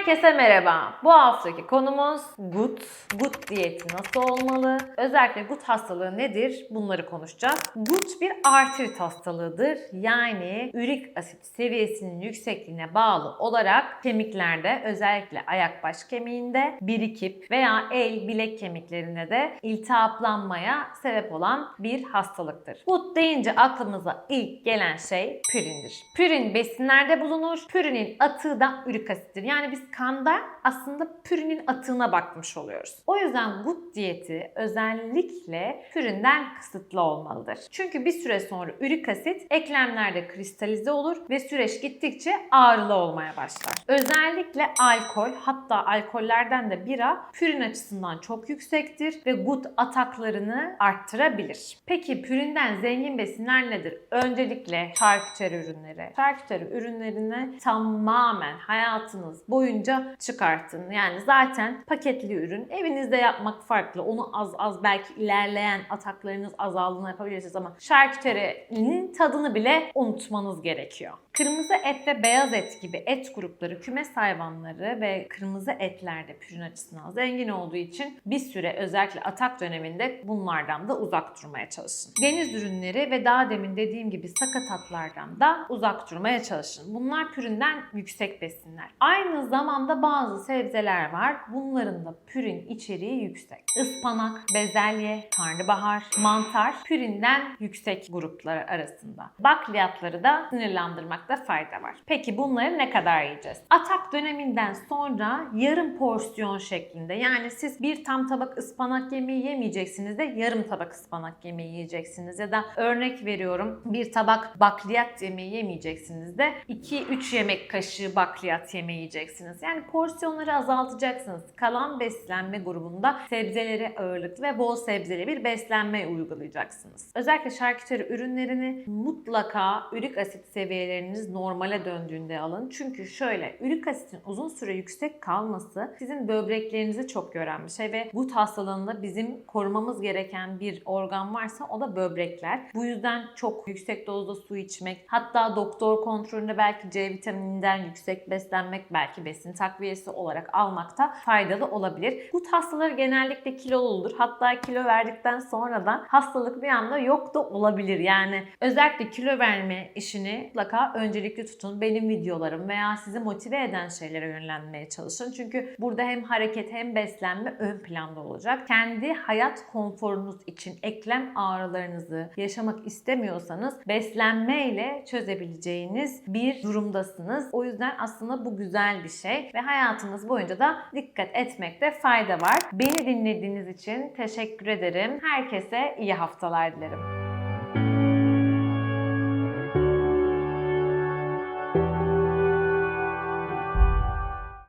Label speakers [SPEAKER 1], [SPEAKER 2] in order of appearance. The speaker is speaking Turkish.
[SPEAKER 1] Herkese merhaba. Bu haftaki konumuz gut. Gut diyeti nasıl olmalı? Özellikle gut hastalığı nedir? Bunları konuşacağız. Gut bir artrit hastalığıdır. Yani ürik asit seviyesinin yüksekliğine bağlı olarak kemiklerde özellikle ayak baş kemiğinde birikip veya el bilek kemiklerinde de iltihaplanmaya sebep olan bir hastalıktır. Gut deyince aklımıza ilk gelen şey pürindir. Pürin besinlerde bulunur. Pürinin atığı da ürik asittir. Yani biz kanda aslında pürinin atığına bakmış oluyoruz. O yüzden gut diyeti özellikle pürinden kısıtlı olmalıdır. Çünkü bir süre sonra ürik asit eklemlerde kristalize olur ve süreç gittikçe ağrılı olmaya başlar. Özellikle alkol hatta alkollerden de bira pürin açısından çok yüksektir ve gut ataklarını arttırabilir. Peki pürinden zengin besinler nedir? Öncelikle şarküteri ürünleri. Şarküteri ürünlerini tamamen hayatınız boyunca çıkartın. Yani zaten paketli ürün evinizde yapmak farklı. Onu az az belki ilerleyen ataklarınız azaldığında yapabilirsiniz ama şarküterinin tadını bile unutmanız gerekiyor. Kırmızı et ve beyaz et gibi et grupları kümes hayvanları ve kırmızı etlerde pürin açısından zengin olduğu için bir süre özellikle atak döneminde bunlardan da uzak durmaya çalışın. Deniz ürünleri ve daha demin dediğim gibi sakatatlardan da uzak durmaya çalışın. Bunlar pürinden yüksek besinler. Aynı zamanda bazı sebzeler var. Bunların da pürin içeriği yüksek. Ispanak, bezelye, karnabahar, mantar pürinden yüksek gruplar arasında. Bakliyatları da sınırlandırmakta fayda var. Peki bunları ne kadar yiyeceğiz? Atak döneminden sonra yarım porsiyon şeklinde yani siz bir tam tabak ıspanak yemeği yemeyeceksiniz de yarım tabak ıspanak yemeği yiyeceksiniz ya da örnek veriyorum bir tabak bakliyat yemeği yemeyeceksiniz de 2-3 yemek kaşığı bakliyat yemeği yiyeceksiniz. Yani porsiyonları azaltacaksınız. Kalan beslenme grubunda sebzelere ağırlıklı ve bol sebzeli bir beslenme uygulayacaksınız. Özellikle şarküteri ürünlerini mutlaka ürik asit seviyeleriniz normale döndüğünde alın. Çünkü şöyle ürik asitin uzun süre yüksek kalması sizin böbreklerinizi çok gören bir şey ve gut hastalığında bizim korumamız gereken bir organ varsa o da böbrekler. Bu yüzden çok yüksek dozda su içmek hatta doktor kontrolünde belki C vitamininden yüksek beslenmek belki besin takviyesi olarak almakta faydalı olabilir. Gut hastaları genellikle kiloludur. Hatta kilo verdikten sonra da hastalık bir anda yok da olabilir. Yani özellikle kilo verme işini mutlaka öncelikli tutun. Benim videolarım veya sizi motive eden şeylere yönlenmeye çalışın. Çünkü burada hem hareket hem beslenme ön planda olacak. Kendi hayat konforunuz için eklem ağrılarınızı yaşamak istemiyorsanız beslenme ile çözebileceğiniz bir durumdasınız. O yüzden aslında bu güzel bir şey ve hayatınız boyunca da dikkat etmekte fayda var. Beni dinlediğiniz için teşekkür ederim. Herkese iyi haftalar dilerim.